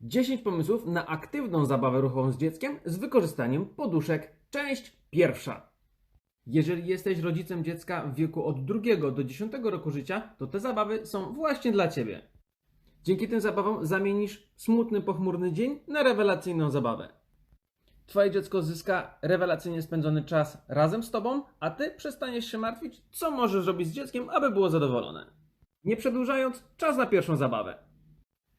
10 pomysłów na aktywną zabawę ruchową z dzieckiem z wykorzystaniem poduszek. Część pierwsza. Jeżeli jesteś rodzicem dziecka w wieku od 2 do 10 roku życia, to te zabawy są właśnie dla Ciebie. Dzięki tym zabawom zamienisz smutny, pochmurny dzień na rewelacyjną zabawę. Twoje dziecko zyska rewelacyjnie spędzony czas razem z Tobą, a Ty przestaniesz się martwić, co możesz zrobić z dzieckiem, aby było zadowolone. Nie przedłużając, czas na pierwszą zabawę.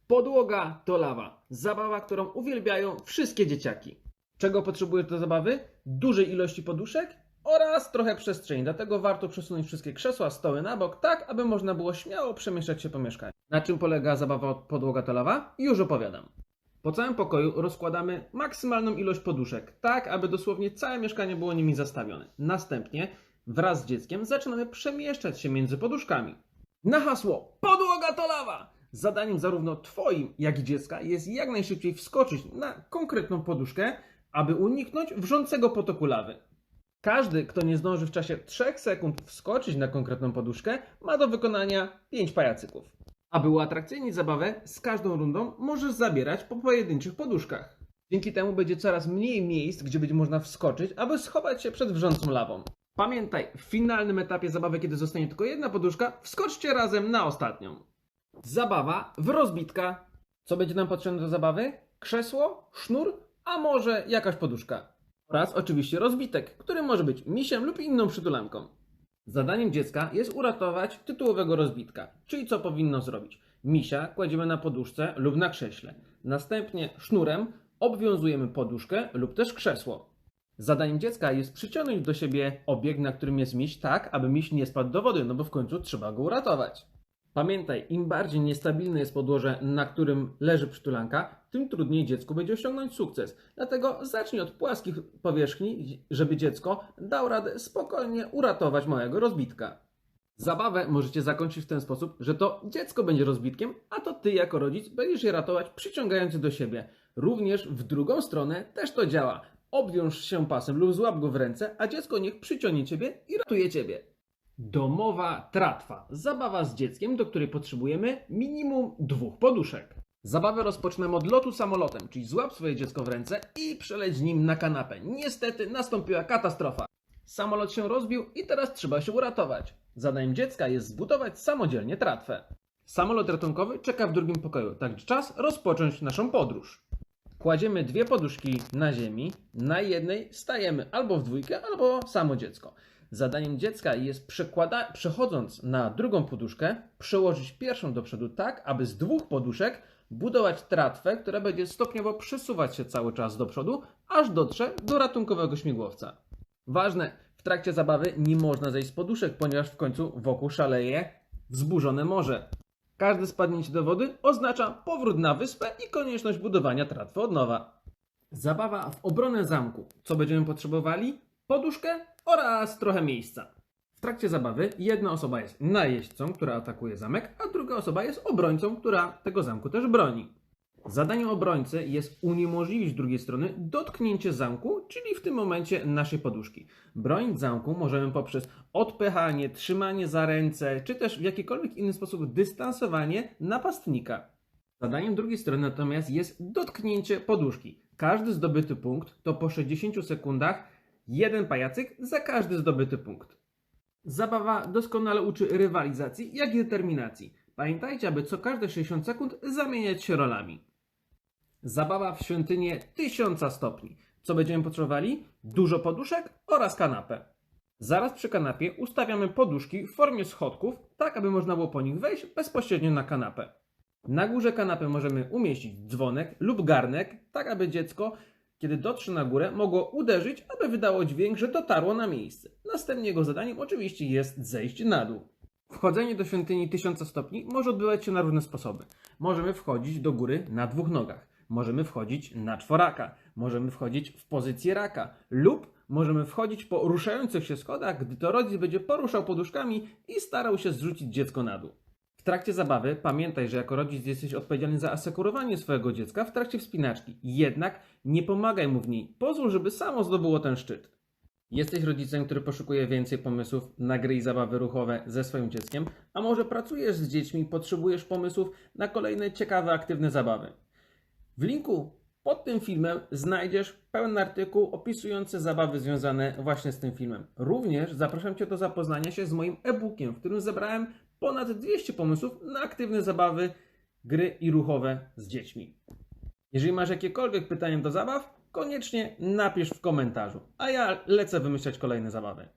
Podłoga to lawa. Zabawa, którą uwielbiają wszystkie dzieciaki. Czego potrzebujesz do zabawy? Dużej ilości poduszek oraz trochę przestrzeni. Dlatego warto przesunąć wszystkie krzesła, stoły na bok, tak aby można było śmiało przemieszczać się po mieszkaniu. Na czym polega zabawa podłoga to lawa? Już opowiadam. Po całym pokoju rozkładamy maksymalną ilość poduszek, tak aby dosłownie całe mieszkanie było nimi zastawione. Następnie wraz z dzieckiem zaczynamy przemieszczać się między poduszkami. Na hasło Podłoga to lawa! Zadaniem zarówno Twoim, jak i dziecka jest jak najszybciej wskoczyć na konkretną poduszkę, aby uniknąć wrzącego potoku lawy. Każdy, kto nie zdąży w czasie 3 sekund wskoczyć na konkretną poduszkę, ma do wykonania 5 pajacyków. Aby uatrakcyjnić zabawę, z każdą rundą możesz zabierać po pojedynczych poduszkach. Dzięki temu będzie coraz mniej miejsc, gdzie będzie można wskoczyć, aby schować się przed wrzącą lawą. Pamiętaj, w finalnym etapie zabawy, kiedy zostanie tylko jedna poduszka, wskoczcie razem na ostatnią. Zabawa w rozbitka. Co będzie nam potrzebne do zabawy? Krzesło, sznur, a może jakaś poduszka. Oraz oczywiście rozbitek, który może być misiem lub inną przytulanką. Zadaniem dziecka jest uratować tytułowego rozbitka, czyli co powinno zrobić. Misia kładziemy na poduszce lub na krześle. Następnie sznurem obwiązujemy poduszkę lub też krzesło. Zadaniem dziecka jest przyciągnąć do siebie obiekt, na którym jest miś, tak aby miś nie spadł do wody, no bo w końcu trzeba go uratować. Pamiętaj, im bardziej niestabilne jest podłoże, na którym leży przytulanka, tym trudniej dziecku będzie osiągnąć sukces. Dlatego zacznij od płaskich powierzchni, żeby dziecko dało radę spokojnie uratować małego rozbitka. Zabawę możecie zakończyć w ten sposób, że to dziecko będzie rozbitkiem, a to ty jako rodzic będziesz je ratować przyciągając do siebie. Również w drugą stronę też to działa. Obwiąż się pasem lub złap go w ręce, a dziecko niech przyciągnie ciebie i ratuje ciebie. Domowa tratwa. Zabawa z dzieckiem, do której potrzebujemy minimum dwóch poduszek. Zabawę rozpoczynamy od lotu samolotem, czyli złap swoje dziecko w ręce i przeleć nim na kanapę. Niestety nastąpiła katastrofa. Samolot się rozbił i teraz trzeba się uratować. Zadaniem dziecka jest zbudować samodzielnie tratwę. Samolot ratunkowy czeka w drugim pokoju, także czas rozpocząć naszą podróż. Kładziemy dwie poduszki na ziemi, na jednej stajemy albo w dwójkę, albo samo dziecko. Zadaniem dziecka jest przekłada- przechodząc na drugą poduszkę, przełożyć pierwszą do przodu tak, aby z dwóch poduszek budować tratwę, która będzie stopniowo przesuwać się cały czas do przodu, aż dotrze do ratunkowego śmigłowca. Ważne, w trakcie zabawy nie można zejść z poduszek, ponieważ w końcu wokół szaleje wzburzone morze. Każde spadnięcie do wody oznacza powrót na wyspę i konieczność budowania tratwy od nowa. Zabawa w obronę zamku. Co będziemy potrzebowali? Poduszkę oraz trochę miejsca. W trakcie zabawy jedna osoba jest najeźdźcą, która atakuje zamek, a druga osoba jest obrońcą, która tego zamku też broni. Zadaniem obrońcy jest uniemożliwić drugiej strony dotknięcie zamku, czyli w tym momencie naszej poduszki. Bronić zamku możemy poprzez odpychanie, trzymanie za ręce, czy też w jakikolwiek inny sposób dystansowanie napastnika. Zadaniem drugiej strony natomiast jest dotknięcie poduszki. Każdy zdobyty punkt to po 60 sekundach jeden pajacyk za każdy zdobyty punkt. Zabawa doskonale uczy rywalizacji, jak i determinacji. Pamiętajcie, aby co każde 60 sekund zamieniać się rolami. Zabawa w świątynię 1000 stopni. Co będziemy potrzebowali? Dużo poduszek oraz kanapę. Zaraz przy kanapie ustawiamy poduszki w formie schodków, tak aby można było po nich wejść bezpośrednio na kanapę. Na górze kanapy możemy umieścić dzwonek lub garnek, tak aby dziecko, kiedy dotrze na górę, mogło uderzyć, aby wydało dźwięk, że dotarło na miejsce. Następnie jego zadaniem oczywiście jest zejść na dół. Wchodzenie do świątyni 1000 stopni może odbywać się na różne sposoby. Możemy wchodzić do góry na dwóch nogach. Możemy wchodzić na czworaka. Możemy wchodzić w pozycję raka. Lub możemy wchodzić po ruszających się schodach, gdy to rodzic będzie poruszał poduszkami i starał się zrzucić dziecko na dół. Trakcie zabawy pamiętaj, że jako rodzic jesteś odpowiedzialny za asekurowanie swojego dziecka w trakcie wspinaczki. Jednak nie pomagaj mu w niej. Pozwól, żeby samo zdobyło ten szczyt. Jesteś rodzicem, który poszukuje więcej pomysłów na gry i zabawy ruchowe ze swoim dzieckiem, a może pracujesz z dziećmi potrzebujesz pomysłów na kolejne ciekawe, aktywne zabawy. W linku pod tym filmem znajdziesz pełen artykuł opisujący zabawy związane właśnie z tym filmem. Również zapraszam Cię do zapoznania się z moim e-bookiem, w którym zebrałem ponad 200 pomysłów na aktywne zabawy, gry i ruchowe z dziećmi. Jeżeli masz jakiekolwiek pytania do zabaw, koniecznie napisz w komentarzu, a ja lecę wymyślać kolejne zabawy.